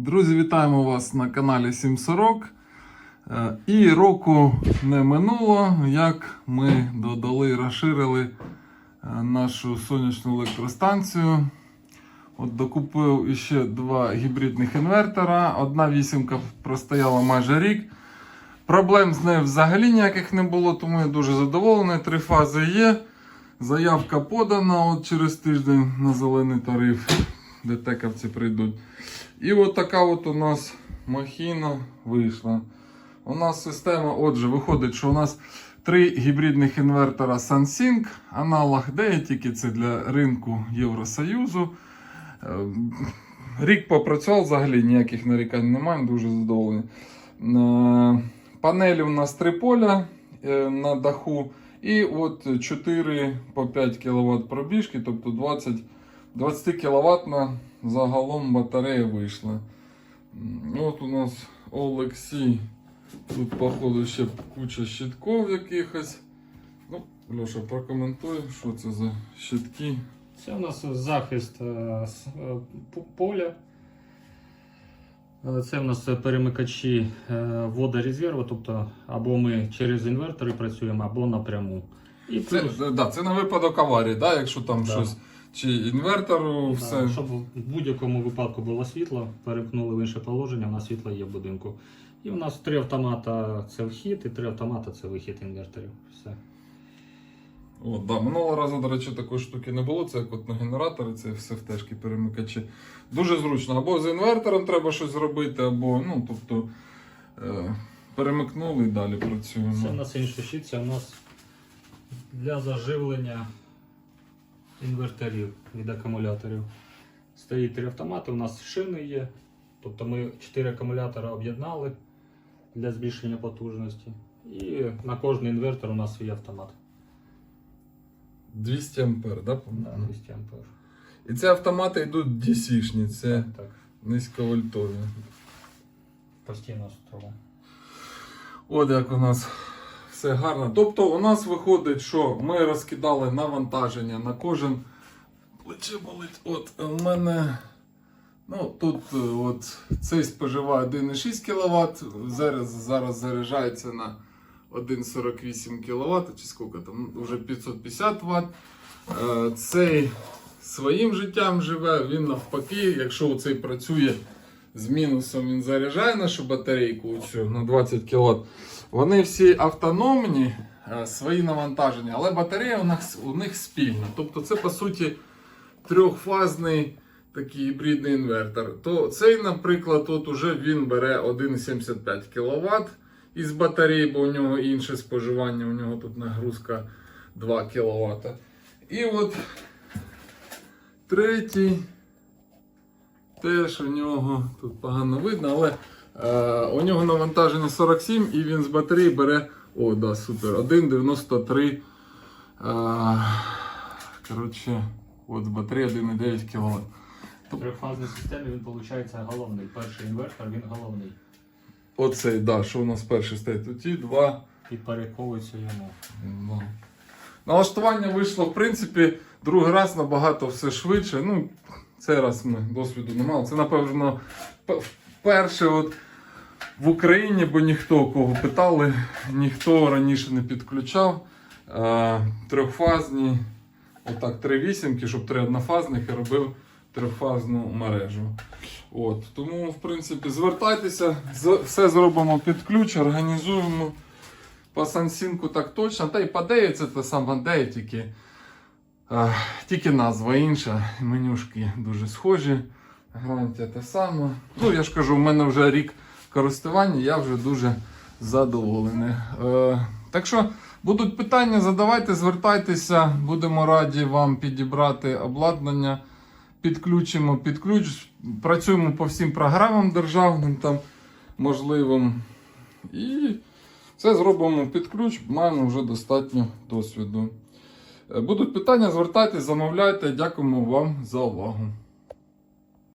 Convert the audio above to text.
Друзі, вітаємо вас на каналі 740. Е, І року не минуло, як ми додали і розширили е, нашу сонячну електростанцію. От докупив іще два гібридних інвертора. Одна вісімка простояла майже рік. Проблем з нею взагалі ніяких не було, тому я дуже задоволений. Три фази є. Заявка подана от через тиждень на зелений тариф, де текавці прийдуть. І от така от у нас махіна вийшла. У нас система, отже, виходить, що у нас три гібридних інвертора SunSync, аналог де це для ринку Євросоюзу. Е, Рік попрацював взагалі, ніяких нарікань немає, дуже задоволений. Е, Панелі у нас три поля е, на даху. І от 4 по 5 кВт пробіжки, тобто 20, 20 кВт загалом батарея вийшла. М, От у нас Олексій. Тут, походу, ще куча щитків якихось. Ну, Льоша, прокоментуй, що це за щитки. Це у нас захист е, з, е, поля. Е, Це у нас перемикачі водорезерву, тобто або ми через інвертори працюємо, або напряму. І Це, плюс, да, це на випадок аварії, да, якщо там Да. щось. Чи інвертору, да, все. щоб в будь-якому випадку було світло, перемкнули в інше положення, у нас світло є в будинку. І у нас три автомата це вхід, і три автомата це вихід інверторів. Все. О, да. Минулого разу, до речі, такої штуки не було. Це як от на генератори, це все втежки перемикачі. Дуже зручно. Або з інвертором треба щось зробити, або, ну, тобто, е, перемикнули і далі працюємо. Це у нас інший щит, це у нас для заживлення інверторів від акумуляторів. Стоїть три автомати, у нас шини є. Тобто ми чотири акумулятора об'єднали для збільшення потужності. І на кожний інвертор у нас свій автомат. 200 ампер, да? Да, 200 ампер. І ці автомати йдуть DC-шні, це Так, так. низьковольтові. Постійно строго. От як у нас все гарно. Тобто у нас виходить, що ми розкидали навантаження на кожен плече болить. От у мене. Ну, тут е, от цей споживає 1,6 кВт, зараз, зараз заряджається на 1,48 кВт, чи скільки там, вже 550 Вт. Е, Цей своїм життям живе, він навпаки, якщо цей працює з мінусом, він заряджає нашу батарейку цю на 20 кВт. Вони всі автономні, е, свої навантаження, але батарея у них, у них спільна. Тобто це по суті трьохфазний такий гібридний інвертор. То цей, наприклад, от уже він бере 1,75 кВт із батареї, бо у нього інше споживання, у нього тут нагрузка 2 кВт. І от третій. Теж у нього тут погано видно, але е, у нього навантаження 47 і він з батареї бере. О, да, супер. 1,93. Е, коротше, от з батареї 1,9 кВт. В трьохфазній системі він виходить головний. Перший інвертор він головний. Оцей, да, що у нас перший стоїть. Тут і два. Підпорядковується йому. Ну. Налаштування вийшло, в принципі, другий раз набагато все швидше. Ну, цей раз ми досвіду не мали. Це, напевно, вперше от в Україні, бо ніхто кого питали, ніхто раніше не підключав. Е, трьохфазні, отак, три вісімки, щоб три однофазних і робив трьохфазну мережу. От, тому, в принципі, звертайтеся, все зробимо під ключ, організуємо. По сансінку так точно, та й по деї це те саме деї, тільки, тільки назва інша. Менюшки дуже схожі. Гарантія те саме. Ну, я ж кажу, у мене вже рік користування, я вже дуже задоволений. Е, так що будуть питання, задавайте, звертайтеся, будемо раді вам підібрати обладнання. Підключимо під ключ, працюємо по всім програмам державним там можливим. І це зробимо під ключ, маємо вже достатньо досвіду. Будуть питання, звертайтесь, замовляйте. Дякуємо вам за увагу.